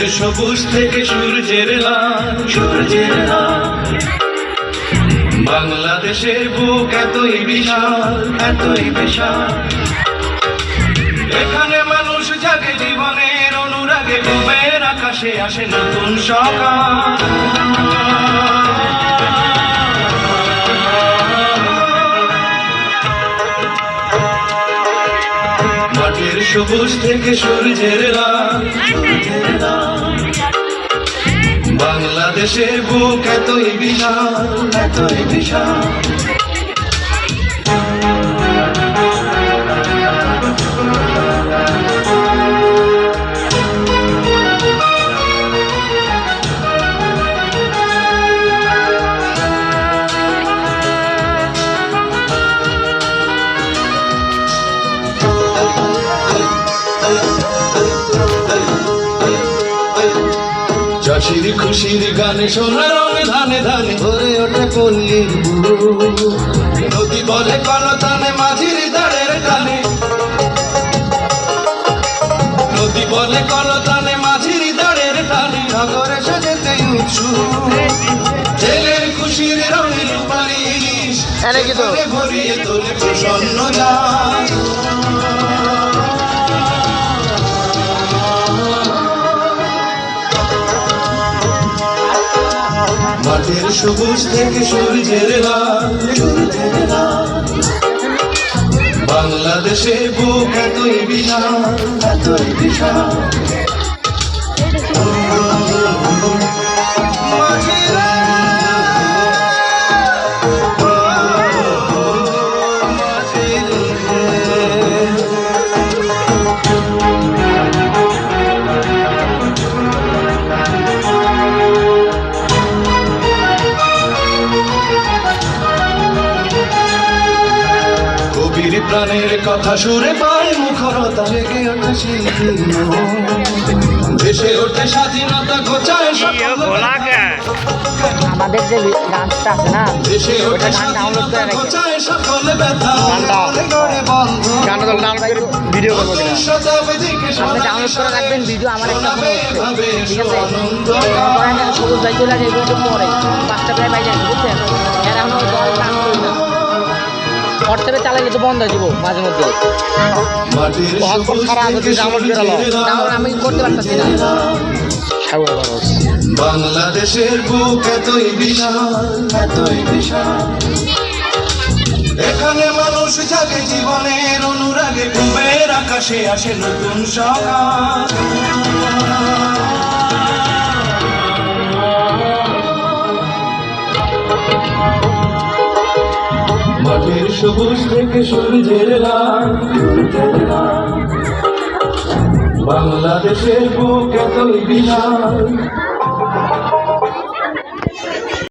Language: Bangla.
সবুজ থেকে সূর্যের সূর্যের বাংলাদেশের বুক এতই বিশাল এতই বিশাল। এখানে মানুষ জাগে জীবনের অনুরাগে, ঘুমের আকাশে আসে নতুন সকাল। মাঠের সবুজ থেকে সূর্যের বাংলাদেশের বুক এতই বিশাল এতই বিশাল। চাষির খুশির গানে সোনা রঙে ধানে ধানে ভরে ওঠে পল্লীর। নদী বলে কলতানে মাঝির দাঁড়ের টানে। নদী বলে কলতানে মাঝির দাঁড়ের টানে। নগরে সাজেতে উৎসুক। ছেলের খুশির রঙের এনেকি ভরিয়ে তোলে প্রসন্ন যায় মাঠের সবুজ থেকে সূর্যের বাংলাদেশের বুক এতই বিশাল এতই বিশাল। প্রাণের কথা সুরে পায় মুখরতা। জেগে ওঠে শিল্পীর মন। ভেসে ওঠে স্বাধীনতা ঘোচায় সকল আমাদের যে ডান্সটা আছে না ওটা গান করে রাখি। গানটা। গানটা তাহলে ডাউনলোড করে ভিডিও করব আপনি ডাউনলোড করে রাখবেন ভিডিও আমার একটা ফোন শোনাবে হচ্ছে ভাবে ঠিক আছে? আনন্দ। ধরেন এখন সবুজ ভাই চলে আসে এগুলো পরে পাঁচটা হোয়াটসঅ্যাপে চালাইলে তো বন্ধ হয়ে যাব মাঝে মধ্যে। হটস্পট ছাড়া যদি ডাউনলোড। আমি করতে পারতেছি না। বাংলাদেশের বুক এতই বিশাল এতই বিশাল। এখানে মানুষ জাগে জীবনের অনুরাগে ঘুমের আকাশে আসে নতুন সকাল। মাঠের সবুজ থেকে সূর্যের বাংলাদেশের বুক এতই বিশাল